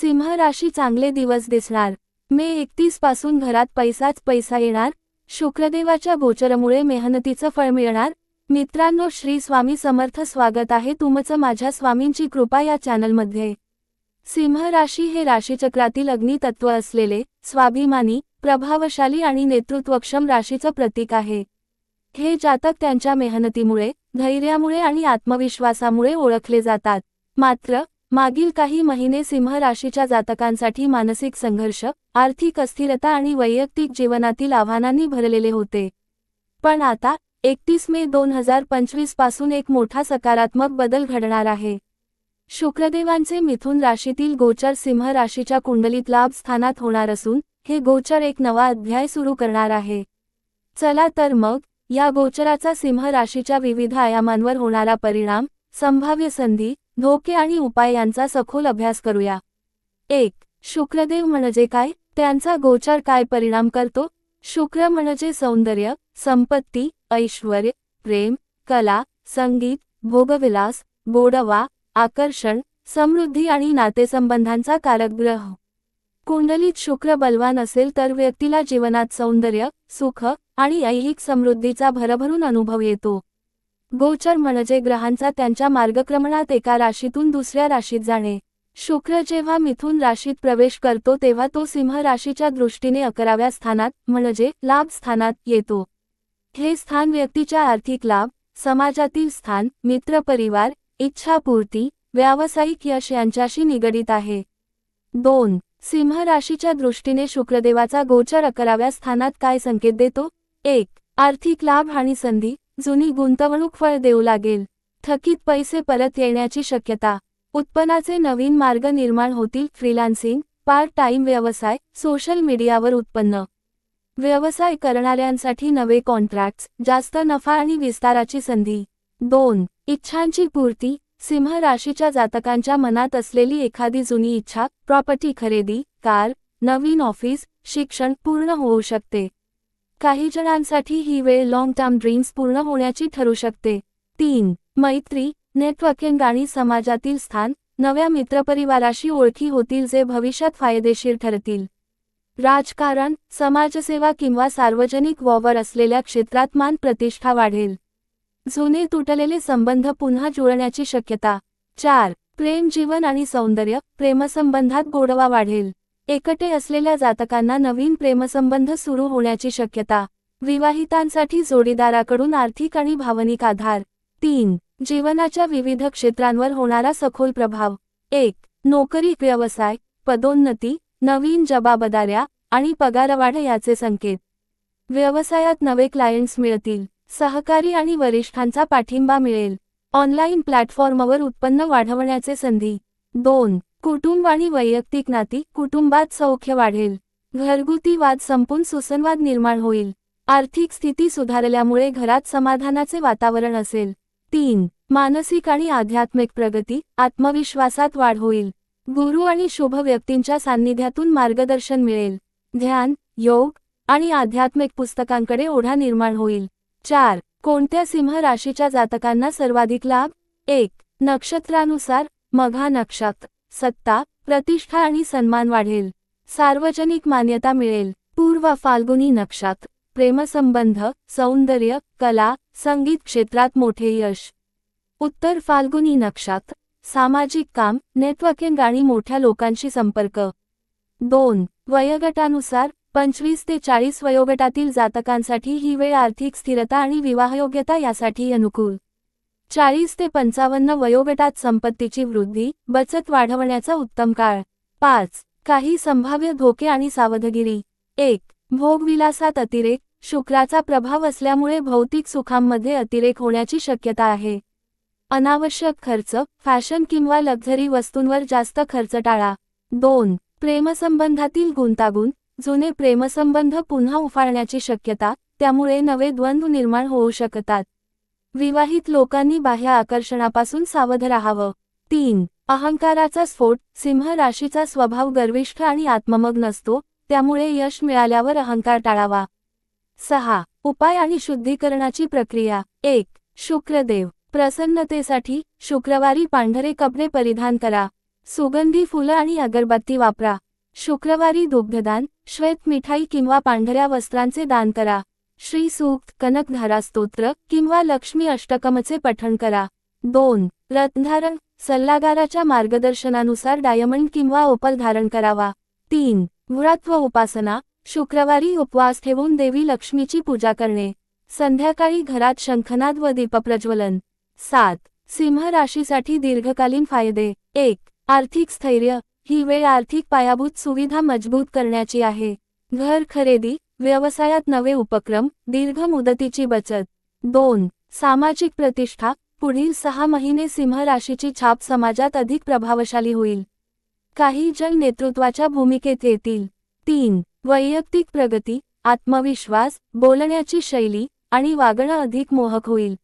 सिंह राशी चांगले दिवस दिसणार. मे एकतीसपासून घरात पैसाच पैसा येणार. शुक्रदेवाच्या गोचरमुळे मेहनतीचं फळ मिळणार. मित्रांनो श्री स्वामी समर्थ स्वागत आहे तुमचं माझ्या स्वामींची कृपा या चॅनलमध्ये. सिंह राशी हे राशीचक्रातील अग्नितत्व असलेले स्वाभिमानी प्रभावशाली आणि नेतृत्वक्षम राशीचं प्रतीक आहे. हे जातक त्यांच्या मेहनतीमुळे धैर्यामुळे आणि आत्मविश्वासामुळे ओळखले जातात. मात्र मागील काही महिने सिंह राशीच्या जातकांसाठी मानसिक संघर्ष आर्थिक अस्थिरता आणि वैयक्तिक जीवनातील आव्हानांनी भरलेले होते. पण आता एकतीस मे दोन हजार पंचवीसपासून एक मोठा सकारात्मक बदल घडणार आहे. शुक्रदेवांचे मिथुन राशीतील गोचर सिंह राशीच्या कुंडलीत लाभ स्थानात होणार असून हे गोचर एक नवा अध्याय सुरू करणार आहे. चला तर मग या गोचराचा सिंह राशीच्या विविध आयामांवर होणारा परिणाम संभाव्य संधी धोके आणि उपाय यांचा सखोल अभ्यास करूया. एक शुक्रदेव म्हणजे काय? त्यांचा गोचर काय परिणाम करतो? शुक्र म्हणजे सौंदर्य संपत्ती ऐश्वर प्रेम कला संगीत भोगविलास बोडवा आकर्षण समृद्धी आणि नातेसंबंधांचा कारक ग्रह कुंडलीत शुक्र बलवान असेल तर व्यक्तीला जीवनात सौंदर्य सुख आणि ऐहिक समृद्धीचा भरभरून अनुभव येतो. गोचर म्हणजे ग्रहांचा त्यांच्या मार्गक्रमणात एका राशीतून दुसऱ्या राशीत जाणे. शुक्र जेव्हा मिथुन राशीत प्रवेश करतो तेव्हा तो सिंह राशीच्या दृष्टीने अकराव्या स्थानात म्हणजे लाभ स्थानात येतो. हे स्थान व्यक्तीच्या आर्थिक लाभ समाजातील स्थान मित्रपरिवार इच्छापूर्ती व्यावसायिक यश यांच्याशी निगडीत आहे. दोन. सिंह राशीच्या दृष्टीने शुक्रदेवाचा गोचर अकराव्या स्थानात काय संकेत देतो? एक. आर्थिक लाभ आणि संधी. जुनी गुंतवणूक फळ देऊ लागेल. थकीत पैसे परत येण्याची शक्यता. उत्पन्नाचे नवीन मार्ग निर्माण होतील. फ्रीलान्सिंग पार्ट टाइम व्यवसाय सोशल मीडियावर उत्पन्न. व्यवसाय करणाऱ्यांसाठी नवे कॉन्ट्रॅक्ट्स जास्त नफा आणि विस्ताराची संधी. दोन इच्छांची पूर्ती. सिंह राशीच्या जातकांच्या मनात असलेली एखादी जुनी इच्छा प्रॉपर्टी खरेदी कार नवीन ऑफिस शिक्षण पूर्ण होऊ शकते. काही जणांसाठी ही वेळ लाँग टर्म ड्रीम्स पूर्ण होण्याची ठरू शकते. तीन मैत्री नेटवर्किंग आणि समाजातील स्थान नव्या मित्रपरिवाराशी ओळखी होतील जे भविष्यात फायदेशीर ठरतील. राजकारण समाजसेवा किंवा सार्वजनिक वॉवर असलेल्या क्षेत्रात मान प्रतिष्ठा वाढेल. जुने तुटलेले संबंध पुन्हा जुळण्याची शक्यता. चार प्रेम जीवन आणि सौंदर्य प्रेमसंबंधात गोडवा वाढेल. एकटे असलेल्या जातकांना नवीन प्रेमसंबंध सुरू होण्याची शक्यता विवाहितांसाठी जोडीदाराकडून आर्थिक आणि भावनिक आधार. तीन जीवनाच्या विविध क्षेत्रांवर होणारा सखोल प्रभाव. एक नोकरी व्यवसाय पदोन्नती नवीन जबाबदाऱ्या आणि पगारवाढ याचे संकेत. व्यवसायात नवे क्लायंट्स मिळतील सहकारी आणि वरिष्ठांचा पाठिंबा मिळेल. ऑनलाईन प्लॅटफॉर्मवर उत्पन्न वाढवण्याचे संधी. दोन कुटुंब आणि वैयक्तिक नाती कुटुंबात सौख्य वाढेल. घरगुती वाद संपून सुसंवाद निर्माण होईल. आर्थिक स्थिती सुधारल्यामुळे घरात समाधानाचे वातावरण असेल. तीन मानसिक आणि आध्यात्मिक प्रगती आत्मविश्वासात वाढ होईल. गुरु आणि शुभ व्यक्तींच्या सान्निध्यातून मार्गदर्शन मिळेल. ध्यान योग आणि आध्यात्मिक पुस्तकांकडे ओढा निर्माण होईल. चार कोणत्या सिंह राशीच्या जातकांना सर्वाधिक लाभ? एक नक्षत्रानुसार मघा नक्षत्र. सत्ता प्रतिष्ठा आणि सन्मान वाढेल. सार्वजनिक मान्यता मिळेल. पूर्व फाल्गुनी नक्षात प्रेमसंबंध सौंदर्य कला संगीत क्षेत्रात मोठे यश. उत्तर फाल्गुनी नक्षात सामाजिक काम नेटवर्किंग आणि मोठ्या लोकांशी संपर्क. दोन वयोगटानुसार पंचवीस ते चाळीस वयोगटातील जातकांसाठी ही वेळ आर्थिक स्थिरता आणि विवाहयोग्यता यासाठी अनुकूल. चाळीस ते पंचावन्न वयोगटात संपत्तीची वृद्धी बचत वाढवण्याचा उत्तम काळ. पाच. काही संभाव्य धोके आणि सावधगिरी. एक. भोगविलासात अतिरेक शुक्राचा प्रभाव असल्यामुळे भौतिक सुखांमध्ये अतिरेक होण्याची शक्यता आहे. अनावश्यक खर्च फॅशन किंवा लक्झरी वस्तूंवर जास्त खर्च टाळा. दोन. प्रेमसंबंधातील गुंतागुंत जुने प्रेमसंबंध पुन्हा उफाळण्याची शक्यता त्यामुळे नवे द्वंद्व निर्माण होऊ शकतात. विवाहित लोकांनी बाह्य आकर्षणापासून सावध राहावं. तीन अहंकाराचा स्फोट सिंह राशीचा स्वभाव गर्विष्ठ आणि आत्ममग नसतो त्यामुळे यश मिळाल्यावर अहंकार टाळावा. सहा उपाय आणि शुद्धीकरणाची प्रक्रिया. एक शुक्रदेव. प्रसन्नतेसाठी शुक्रवारी पांढरे कपडे परिधान करा. सुगंधी फुलं आणि अगरबत्ती वापरा. शुक्रवारी दुग्धदान श्वेत मिठाई किंवा पांढऱ्या वस्त्रांचे दान करा. श्री सूक्त कनकधारा स्तोत्र किंवा लक्ष्मी अष्टकमचे पठण करा. दोन रत्नधारण सल्लागाराच्या मार्गदर्शनानुसार डायमंड किंवा ओपल धारण करावा. तीन व्रत व उपासना शुक्रवारी उपवास ठेवून देवी लक्ष्मीची पूजा करणे. संध्याकाळी घरात शंखनाद व दीपप्रज्वलन. सात सिंह राशीसाठी दीर्घकालीन फायदे. एक आर्थिक स्थैर्य. ही वेळ आर्थिक पायाभूत सुविधा मजबूत करण्याची आहे. घर खरेदी व्यवसायात नवे उपक्रम दीर्घ मुदतीची बचत. दोन सामाजिक प्रतिष्ठा पुढील सहा महिने सिंह राशीची छाप समाजात अधिक प्रभावशाली होईल. काही जण नेतृत्वाच्या भूमिकेत येतील. तीन वैयक्तिक प्रगती आत्मविश्वास बोलण्याची शैली आणि वागणं अधिक मोहक होईल.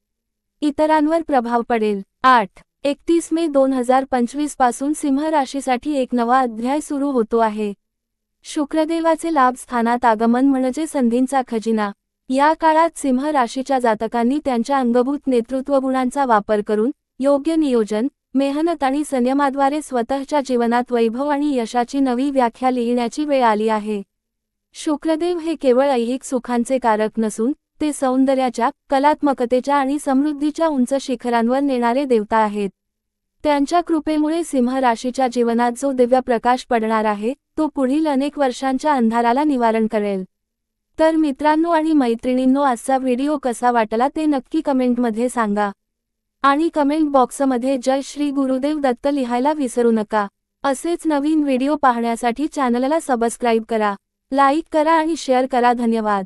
इतरांवर प्रभाव पडेल. आठ एकतीस मे दोन हजार पंचवीसपासून सिंह राशीसाठी एक नवा अध्याय सुरू होतो आहे. शुक्रदेवाचे लाभ स्थानात आगमन म्हणजे संधींचा खजिना. या काळात सिंह राशीच्या जातकांनी त्यांच्या अंगभूत नेतृत्व गुणांचा वापर करून योग्य नियोजन मेहनत आणि संयमाद्वारे स्वतःच्या जीवनात वैभव आणि यशाची नवी व्याख्या लिहिण्याची वेळ आली आहे. शुक्रदेव हे केवळ ऐहिक सुखांचे कारक नसून ते सौंदर्याच्या कलात्मकतेच्या आणि समृद्धीच्या उंच शिखरांवर नेणारे देवता आहेत. त्यांच्या कृपेमुळे सिंह राशीच्या जीवनात जो दिव्य प्रकाश पडणार आहे तो पुढील अनेक वर्षांच्या अंधाराला निवारण करेल. तर मित्रांनो आणि मैत्रिणींनो आजचा व्हिडिओ कसा वाटला ते नक्की कमेंटमध्ये सांगा. आणि कमेंट बॉक्समध्ये जय श्री गुरुदेव दत्त लिहायला विसरू नका. असेच नवीन व्हिडिओ पाहण्यासाठी चॅनलला सबस्क्राईब करा. लाईक करा आणि शेअर करा. धन्यवाद.